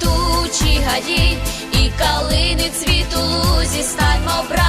заквітучі гаї і калини цвіту лузі, станьмо, браття